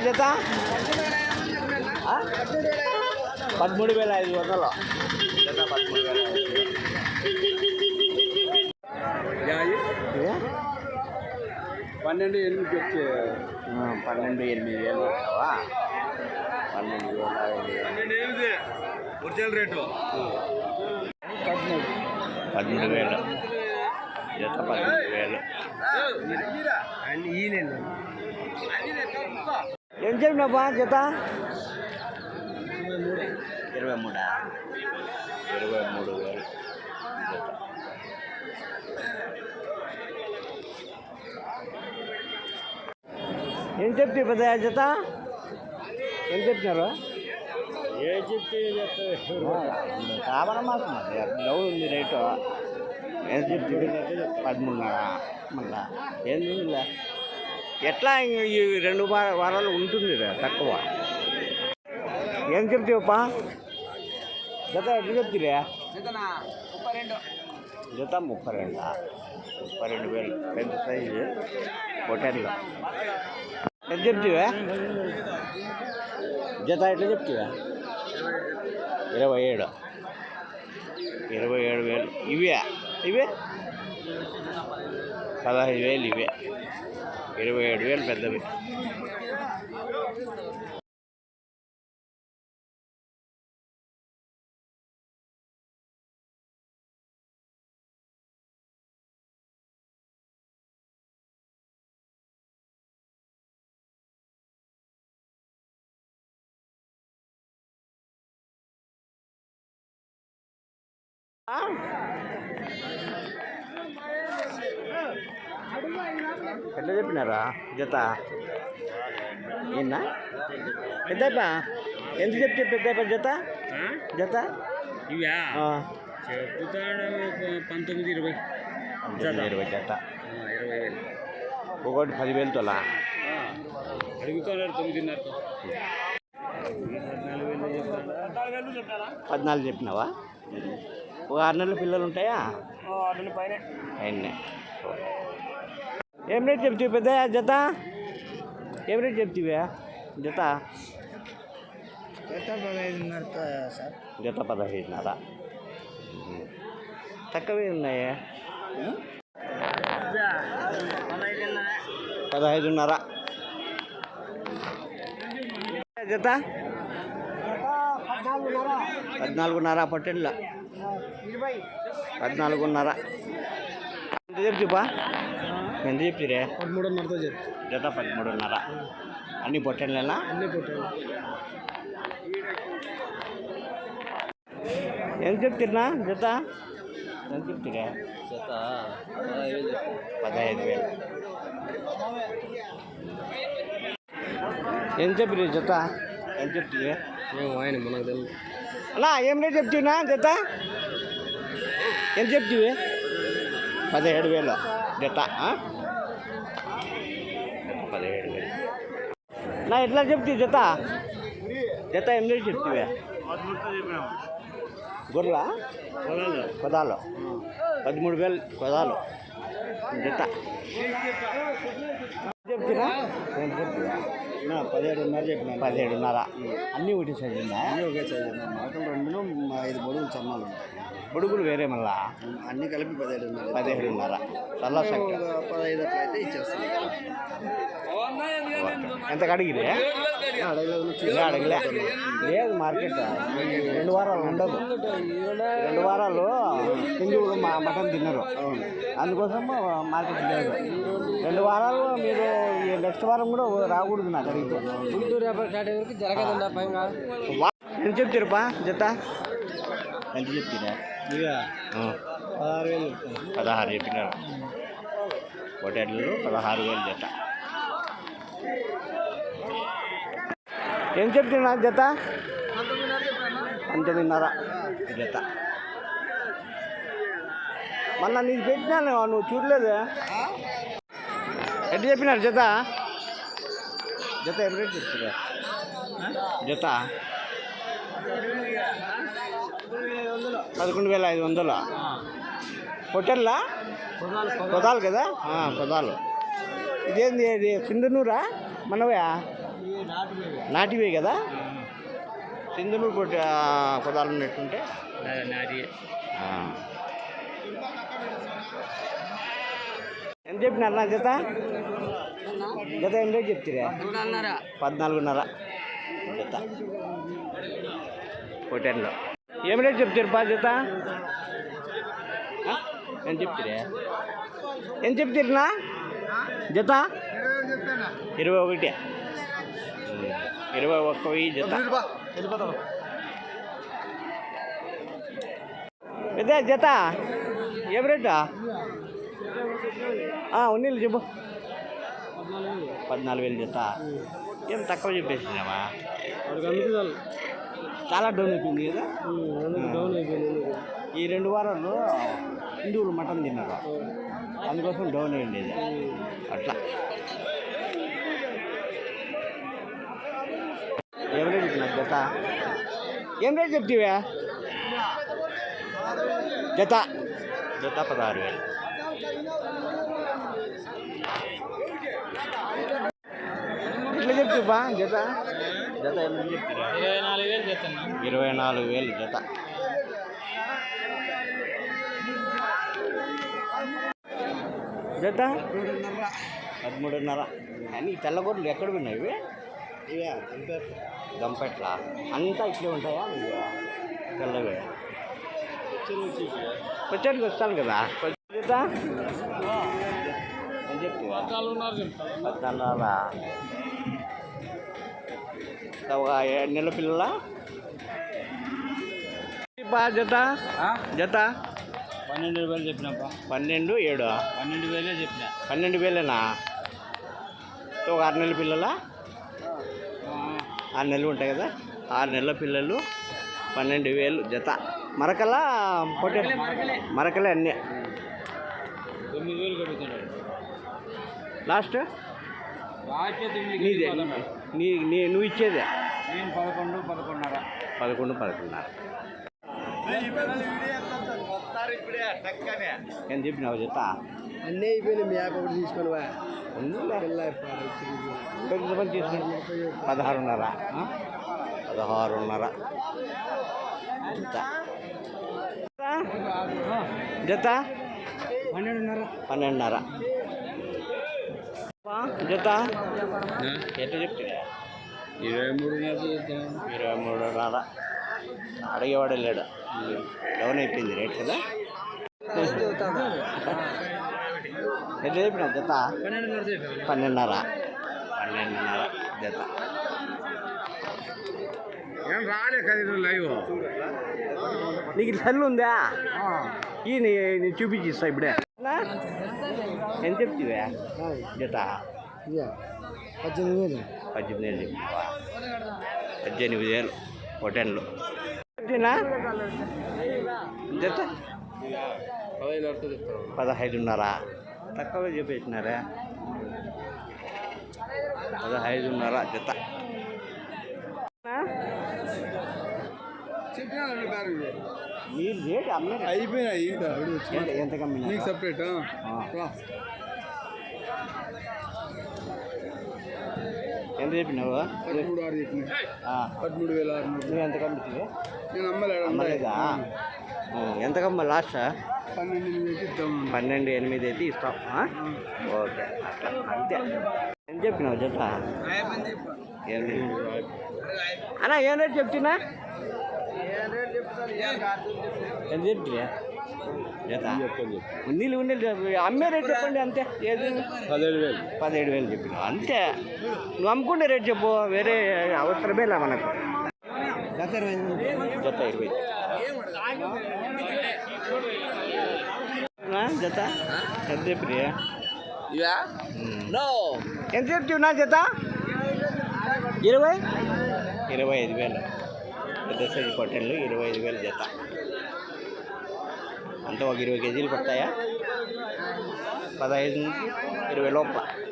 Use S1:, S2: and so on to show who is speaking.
S1: జత? పదమూడు వేల ఐదు వందలు జత పదమూడు వేల ఐదు ఇవే?
S2: పన్నెండు ఎనిమిది
S1: పన్నెండు ఎనిమిది వేలు పన్నెండు వేల.
S2: పన్నెండు ఎనిమిది ఒరిజినల్ రేటు.
S1: పదమూడు వేలు. జత పదమూడు వేలు? ఏం చెప్పినావా జత ఇరవై మూడా ఇరవై మూడు వేలు జత? ఏం చెప్తే పెద్ద జత? ఏం చెప్తున్నారు
S2: ఏ చెప్తే
S1: అది డౌన్ ఉంది రేటు. ఏం చెప్తే పదమూడున్నర మళ్ళా. ఏం ఉందిలే ఎట్లా ఇంక ఈ రెండు వార- వారాలు ఉంటుంది తక్కువ. ఏం చెప్తావప్పా జత ఎట్లా చెప్తిరే? జత ముప్పై రెండు? ముప్పై రెండు వేలు. పెద్ద సైజు. హోటల్లో ఎంత చెప్తివా? జత ఎట్లా చెప్తావా? ఇరవై ఏడు. ఇరవై ఏడు వేలు. ఇవే? ఇవే? పదహైదు వేలు ఇవే. ఇరవై ఏడు వేలు పెద్దవి. ఎట్లా చెప్పినారా? జత. ఏనా పెద్దప్ప ఎంత చెప్తే పెద్దప్ప జత? జత?
S2: ఇవా
S1: ఆ,
S2: చెప్తాడు పంతొమ్మిది ఇరవై.
S1: ఇరవై జత.
S2: ఇరవై వేలు.
S1: ఒకటి పదివేలు తోలా
S2: అడుగుతున్నారు తొమ్మిదిన్నరతో.
S1: పద్నాలుగు చెప్పినావా? ఒక ఆరు నెలల పిల్లలు ఉంటాయా? ఏం రేట్ చెప్తావు పెద్ద జత? ఏం రేట్ చెప్తావా? జత?
S2: పదహైదున్నర సార్.
S1: జత పదహైదున్నర. తక్కువే ఉన్నాయా. పదహైదున్నర. జత? పద్నాలుగున్నర. పట్టెళ్ళ పద్నాలుగున్నర ఎంత చెప్తిపా ఎంత చెప్తిరే
S2: పదమూడున్నరతో చెప్తా
S1: జత పదమూడున్నర అన్ని పొట్టెళ్ళేనా
S2: అన్నీ పుట్టాను
S1: ఏం చెప్తున్నా జత ఎంత చెప్తిరే
S2: చేత
S1: పదహైదు వేలు ఏం చెప్పిరే జత ఏం చెప్తిరే
S2: ఆయన మనకు తెలుసు
S1: అన్నా ఏం రేట్ చెప్తున్నా జత ఏం చెప్తివి? పదిహేడు వేలు. జత పదిహేడు వేలు. నా ఎట్లా చెప్తి జత? జత ఏం చెప్తీవే చెప్తివే? గొర్రెల? పదాలు పదమూడు వేలు పదాలు జత. చెప్తున్నా ఏం చెప్తున్నా
S2: పదిహేడున్నర చెప్పిన
S1: పదిహేడున్నర. అన్నీ ఒకటి సైజు ఉన్నాయా
S2: అన్నీ ఒకే సైజు మొలకలు రెండు ఐదు బొడుగులు చమ్మాలు ఉంటాయి.
S1: బుడుగులు వేరే మళ్ళా?
S2: అన్నీ కలిపి పదిహేడున్నర.
S1: పదిహేడున్నర. చల్ల సంఖ్య
S2: పదహైదు అయితే ఇచ్చేస్తాం
S1: ఎంత అడిగిరే అడగలే లేదు మార్కెట్. రెండు వారాలు ఉండదు. రెండు వారాలు హిందువులు మా మటన్ తిన్నారు. అందుకోసం మార్కెట్ లేదు. రెండు వారాలు మీరు నెక్స్ట్ వారం కూడా రాకూడదు నాకు.
S2: గుంటూరు స్టార్ట్ వరకు జరగదండి పైగా
S1: ఎంత చెప్తారుపా? జత? ఎంత చెప్తారా?
S2: పదహారు వేలు.
S1: పదహారు చెప్పినారు. పదహారు వేలు జత. ఏం చెప్తున్నా జత? పంతొమ్మిదిన్నర. జత. మొన్న నీకు పెట్టినాను నువ్వు చూడలేదు? ఎట్లా చెప్పినారు జత? జత ఎంత రేట్ చెప్తున్నా జత? పదకొండు వేల ఐదు వందలు? పొట్టెల్లా పొదాలు కదా? ఆ, పొదాలు. ఇదేంది ఇది సింధనూరా? మనవే నాటివే కదా? సింధునూరు పొట్టి పొదాలు ఉన్నట్టుంటే? ఆ. ఎంత చెప్పినారు నా జత? జత ఎంత రేట్ చెప్తారా? పద్నాలుగున్నర. జత. పొట్టెన్లో ఏం రేట్ చెప్తారు బా జత? ఎంత చెప్తారా? ఎంత చెప్తారునా? జత? ఇరవై ఒకటి. ఇరవై ఒక్క వెయ్యి జత. పెద్ద జత? ఏం రేటా? ఉన్నీళ్ళు చెప్పు. పద్నాలుగు వేలు జత ఏం తక్కువ చెప్పేసినావా? చాలా. డౌన్ అయిపోయింది కదా?
S2: డౌన్ అయిపోయింది
S1: ఈ రెండు వారాలు హిందువులు మటన్ తిన్నారు? అందుకోసం డౌన్ అయ్యింది అట్లా. రేట్ చెప్పినారు జత? ఏం రేట్ చెప్తివా? జత. జత పదహారు వేలు. చెప్తువా జత? జత
S2: ఇరవై నాలుగు వేలు చెప్తాను
S1: ఇరవై నాలుగు వేలు జత. జత? పదమూడున్నర. కానీ తెల్లగొడ్లు ఎక్కడ ఉన్నాయి ఇవి? గంపెట్ల అంతా ఇట్లే ఉంటాయా? తెల్లవి. వచ్చాడికి వస్తాను కదా. జత? అని పద్నాలుగున్నర. ఒక ఏడు నెలల పిల్లల జత? జత?
S2: పన్నెండు వేలు చెప్పినప్ప
S1: పన్నెండు ఏడు?
S2: పన్నెండు వేలే చెప్పిన.
S1: పన్నెండు వేలేనా? ఒక ఆరు నెలల పిల్లల? ఆరు నెలలు ఉంటాయి కదా? ఆరు నెలల పిల్లలు పన్నెండు వేలు జత. మరకలా? పొట్టే మరకలే అన్నీ.
S2: తొమ్మిది వేలు కడుగుతున్నాడు
S1: లాస్ట్? నీదే నీ నీ నువ్వు ఇచ్చేదే?
S2: నేను పదకొండు పదకొండున్నర.
S1: పదకొండు పదకొండున్నర. ఏం చెప్పినావు జత
S2: అన్నీ అయిపోయినాయి మీ యాప్ ఒకటి తీసుకొని
S1: పదహారున్నర? పదహారున్నర. జత జత
S2: పన్నెండున్నర.
S1: పన్నెండున్నర. జత ఎట్లా చెప్తున్నా?
S2: ఇరవై మూడున్నర
S1: ఇరవై మూడున్నర అడిగేవాడే లేడు డౌన్ అయిపోయింది రేట్ కదా? ఎట్లా చెప్పిన జత?
S2: పన్నెండున్నర.
S1: పన్నెండున్నర జత.
S2: ఏం రాలే కదా లైవ్.
S1: నీకు సెల్ ఉందా? ఈ చూపించిస్తా ఇప్పుడే? ఎంత చెప్తివా? జత?
S2: పద్దెనిమిది వేలు.
S1: పద్దెనిమిది వేలు పద్దెనిమిది వేలు చెప్తున్నా జత? పదహైదున్నర. తక్కువ చెప్పేసినారా? పదహైదున్నర జత. నా? మీరు రేట్ అమ్మారు
S2: అయిపోయినాయి.
S1: ఎంత కమ్మినా
S2: నీకు సపరేట్
S1: ఎంత చెప్పినావు?
S2: పదమూడు ఆరు వేల ఆరు
S1: నువ్వు ఎంత కమ్మిటివి
S2: నేను
S1: అమ్మలేదా? ఆ, ఎంత కమ్మ లాస్ట్
S2: పన్నెండు వేలు ఇద్దాం.
S1: పన్నెండు ఎనిమిది అయితే ఇస్తాం. ఆ? ఓకే. అట్లా అంతే. ఎంత చెప్పినావు జత? ఏం అన్నా ఏం రేట్ చెప్తున్నా? ఎంత చెప్తున్నా జత ఉన్నీళ్ళు ఉన్నీళ్ళు. అమ్మే రేట్ చెప్పండి అంతే. ఏది?
S2: పదిహేడు వేలు.
S1: పదిహేడు వేలు చెప్పినావు అంతే. నువ్వు అమ్ముకుంటే రేట్ చెప్పు. వేరే అవసరమే లే మనకు. జత ఇరవై నా జత ఎంత చెప్పినా ఎంత చెప్తావు నా జత? ఇరవై? ఇరవై ఐదు వేలు. పెద్ద సైజు ఇరవై ఐదు వేలు జత. అంతా ఒక ఇరవై కేజీలు పడతాయా? పదహైదు నుంచి ఇరవై లోపల.